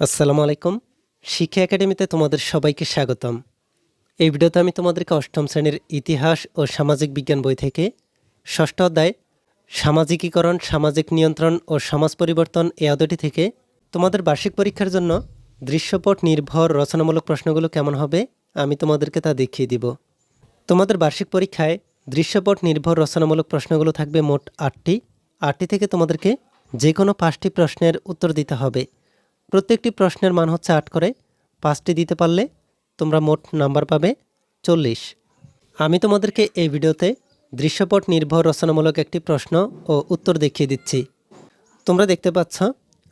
আসসালামু আলাইকুম। শিক্ষা একাডেমিতে তোমাদের সবাইকে স্বাগতম। এই ভিডিওতে আমি তোমাদেরকে অষ্টম শ্রেণির ইতিহাস ও সামাজিক বিজ্ঞান বই থেকে ষষ্ঠ অধ্যায়, সামাজিকীকরণ, সামাজিক নিয়ন্ত্রণ ও সমাজ পরিবর্তন এই অধ্যায়টি থেকে তোমাদের বার্ষিক পরীক্ষার জন্য দৃশ্যপট নির্ভর রচনামূলক প্রশ্নগুলো কেমন হবে আমি তোমাদেরকে তা দেখিয়ে দিব। তোমাদের বার্ষিক পরীক্ষায় দৃশ্যপট নির্ভর রচনামূলক প্রশ্নগুলো থাকবে মোট আটটি। আটটি থেকে তোমাদেরকে যে কোনো পাঁচটি প্রশ্নের উত্তর দিতে হবে। প্রত্যেকটি প্রশ্নের মান হচ্ছে আট করে। পাঁচটি দিতে পারলে তোমরা মোট নাম্বার পাবে চল্লিশ। আমি তোমাদেরকে এই ভিডিওতে দৃশ্যপট নির্ভর রচনামূলক একটি প্রশ্ন ও উত্তর দেখিয়ে দিচ্ছি। তোমরা দেখতে পাচ্ছ,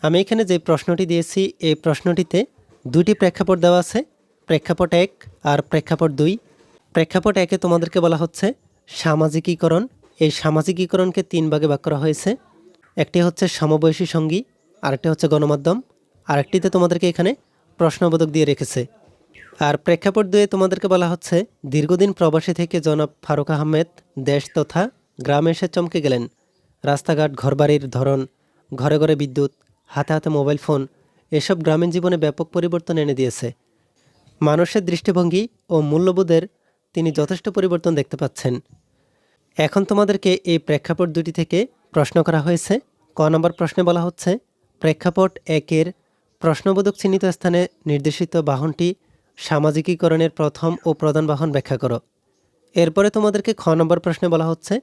আমি এখানে যে প্রশ্নটি দিয়েছি, এই প্রশ্নটিতে দুটি প্রেক্ষাপট দেওয়া আছে, প্রেক্ষাপট এক আর প্রেক্ষাপট দুই। প্রেক্ষাপট একে তোমাদেরকে বলা হচ্ছে সামাজিকীকরণ। এই সামাজিকীকরণকে তিন ভাগে ভাগ করা হয়েছে। একটি হচ্ছে সমবয়সী সঙ্গী, আরেকটি হচ্ছে গণমাধ্যম। আরেকটিতে তোমাদেরকে এখানে প্রশ্নবোধক দিয়ে রেখেছে। আর প্রেক্ষাপট দুয়ে তোমাদেরকে বলা হচ্ছে, দীর্ঘদিন প্রবাসী থেকে জনাব ফারুক আহমেদ দেশ তথা গ্রামে এসে চমকে গেলেন। রাস্তাঘাট, ঘরবাড়ির ধরন, ঘরে ঘরে বিদ্যুৎ, হাতে হাতে মোবাইল ফোন, এসব গ্রামীণ জীবনে ব্যাপক পরিবর্তন এনে দিয়েছে। মানুষের দৃষ্টিভঙ্গি ও মূল্যবোধের তিনি যথেষ্ট পরিবর্তন দেখতে পাচ্ছেন। এখন তোমাদেরকে এই প্রেক্ষাপট দুটি থেকে প্রশ্ন করা হয়েছে। ক নম্বর প্রশ্নে বলা হচ্ছে, প্রেক্ষাপট একের প্রশ্নবোধক চিহ্নিত স্থানে নির্দেশিত বাহনটি সামাজিকীকরণের প্রথম ও প্রধান বাহন ব্যাখ্যা করো। এরপরে তোমাদেরকে খ নম্বর প্রশ্নে বলা হচ্ছে,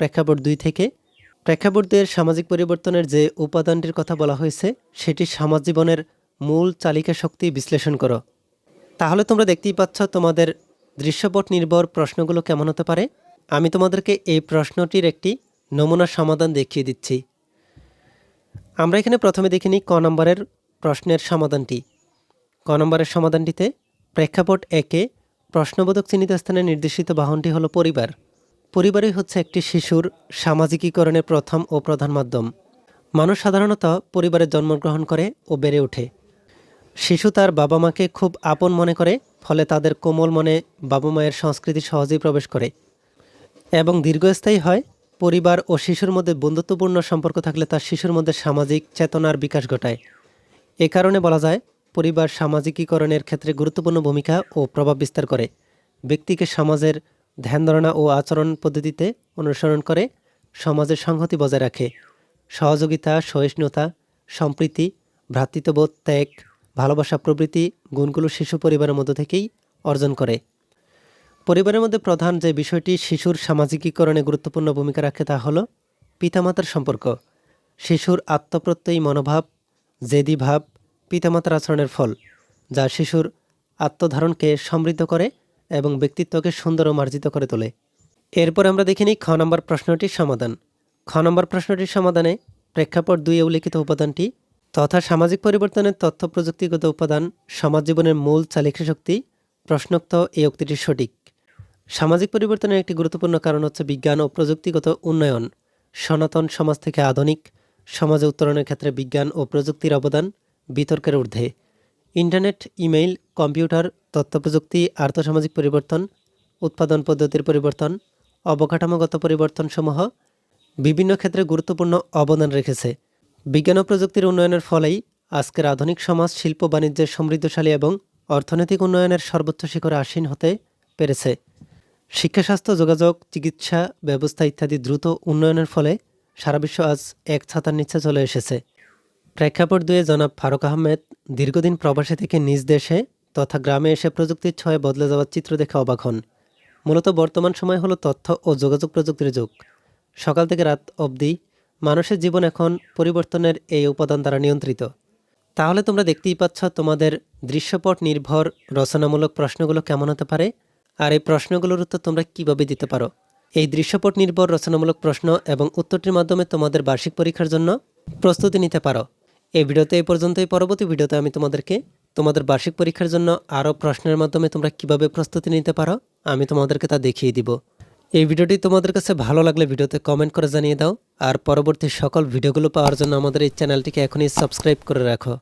প্রেক্ষাপট দুই থেকে। প্রেক্ষাপটদের সামাজিক পরিবর্তনের যে উপাদানটির কথা বলা হয়েছে, সেটি সমাজ জীবনের মূল চালিকা শক্তি বিশ্লেষণ করো। তাহলে তোমরা দেখতেই পাচ্ছ তোমাদের দৃশ্যপট নির্ভর প্রশ্নগুলো কেমন হতে পারে। আমি তোমাদেরকে এই প্রশ্নটির একটি নমুনা সমাধান দেখিয়ে দিচ্ছি। আমরা এখানে প্রথমে দেখিনি ক নম্বরের প্রশ্নের সমাধানটি। ক নম্বরের সমাধানটিতে প্রেক্ষাপট একে প্রশ্নবোধক চিহ্নিত স্থানে নির্দেশিত বাহনটি হলো পরিবার। পরিবারই হচ্ছে একটি শিশুর সামাজিকীকরণের প্রথম ও প্রধান মাধ্যম। মানুষ সাধারণত পরিবারে জন্মগ্রহণ করে ও বেড়ে ওঠে। শিশু তার বাবা মাকে খুব আপন মনে করে, ফলে তাদের কোমল মনে বাবা মায়ের সংস্কৃতি সহজেই প্রবেশ করে। এবং দীর্ঘস্থায়ী হয়, পরিবার ও শিশুর মধ্যে বন্ধুত্বপূর্ণ সম্পর্ক থাকলে তার শিশুর মধ্যে সামাজিক চেতনার বিকাশ ঘটায়। এ কারণে বলা যায়, পরিবার সামাজিকীকরণের ক্ষেত্রে গুরুত্বপূর্ণ ভূমিকা ও প্রভাব বিস্তার করে। ব্যক্তিকে সমাজের ধ্যান ধারণা ও আচরণ পদ্ধতিতে অনুসরণ করে, সমাজের সংহতি বজায় রাখে। সহযোগিতা, সহিষ্ণুতা, সম্প্রীতি, ভ্রাতৃত্ববোধ, ত্যাগ, ভালোবাসা প্রভৃতি গুণগুলো শিশু পরিবারের মধ্য থেকেই অর্জন করে। পরিবারের মধ্যে প্রধান যে বিষয়টি শিশুর সামাজিকীকরণে গুরুত্বপূর্ণ ভূমিকা রাখে তা হলো, পিতামাতার সম্পর্ক। শিশুর আত্মপ্রত্যয়ী মনোভাব জেদি ভাব পিতামাতার আচরণের ফল, যা শিশুর আত্মধারণকে সমৃদ্ধ করে এবং ব্যক্তিত্বকে সুন্দর ও মার্জিত করে তোলে। এরপর আমরা দেখে নিই খ নম্বর প্রশ্নটির সমাধান। খ নম্বর প্রশ্নটির সমাধানে প্রেক্ষাপট দুই উল্লেখিত উপাদানটি তথা সামাজিক পরিবর্তনের তথ্য প্রযুক্তিগত উপাদান, সমাজ জীবনের মূল চালিকা শক্তি, প্রশ্নোক্ত এই উক্তিটি সঠিক। সামাজিক পরিবর্তনের একটি গুরুত্বপূর্ণ কারণ হচ্ছে বিজ্ঞান ও প্রযুক্তিগত উন্নয়ন। সনাতন সমাজ থেকে আধুনিক সমাজে উত্তরণের ক্ষেত্রে বিজ্ঞান ও প্রযুক্তির অবদান বিতর্কের ঊর্ধ্বে। ইন্টারনেট, ইমেইল, কম্পিউটার তথ্য প্রযুক্তি আর্থসামাজিক পরিবর্তন, উৎপাদন পদ্ধতির পরিবর্তন, অবকাঠামোগত পরিবর্তনসমূহ বিভিন্ন ক্ষেত্রে গুরুত্বপূর্ণ অবদান রেখেছে। বিজ্ঞান ও প্রযুক্তির উন্নয়নের ফলেই আজকের আধুনিক সমাজ, শিল্প বাণিজ্যের সমৃদ্ধশালী এবং অর্থনৈতিক উন্নয়নের সর্বোচ্চ শিখরে আসীন হতে পেরেছে। শিক্ষা, স্বাস্থ্য, যোগাযোগ, চিকিৎসা ব্যবস্থা ইত্যাদি দ্রুত উন্নয়নের ফলে সারা বিশ্ব আজ এক ছাতার নিচে চলে এসেছে। প্রেক্ষাপট দুয়ে জনাব ফারুক আহমেদ দীর্ঘদিন প্রবাসী থেকে নিজ দেশে তথা গ্রামে এসে প্রযুক্তির ছয়ে বদলে যাওয়ার চিত্র দেখে অবাক হন। মূলত বর্তমান সময় হলো তথ্য ও যোগাযোগ প্রযুক্তির যুগ। সকাল থেকে রাত অবধি মানুষের জীবন এখন পরিবর্তনের এই উপাদান দ্বারা নিয়ন্ত্রিত। তাহলে তোমরা দেখতেই পাচ্ছ তোমাদের দৃশ্যপট নির্ভর রচনামূলক প্রশ্নগুলো কেমন হতে পারে? আর এই প্রশ্নগুলোর উত্তর তোমরা কীভাবে দিতে পারো? এই দৃশ্যপট নির্ভর রচনামূলক প্রশ্ন এবং উত্তরটির মাধ্যমে তোমাদের বার্ষিক পরীক্ষার জন্য প্রস্তুতি নিতে পারো। এই ভিডিওতে এই পর্যন্তই। পরবর্তী ভিডিওতে আমি তোমাদেরকে তোমাদের বার্ষিক পরীক্ষার জন্য আরও প্রশ্নের মাধ্যমে তোমরা কীভাবে প্রস্তুতি নিতে পারো, আমি তোমাদেরকে তা দেখিয়ে দিব। এই ভিডিওটি তোমাদের কাছে ভালো লাগলে ভিডিওতে কমেন্ট করে জানিয়ে দাও। আর পরবর্তী সকল ভিডিওগুলো পাওয়ার জন্য আমাদের এই চ্যানেলটিকে এখনই সাবস্ক্রাইব করে রাখো।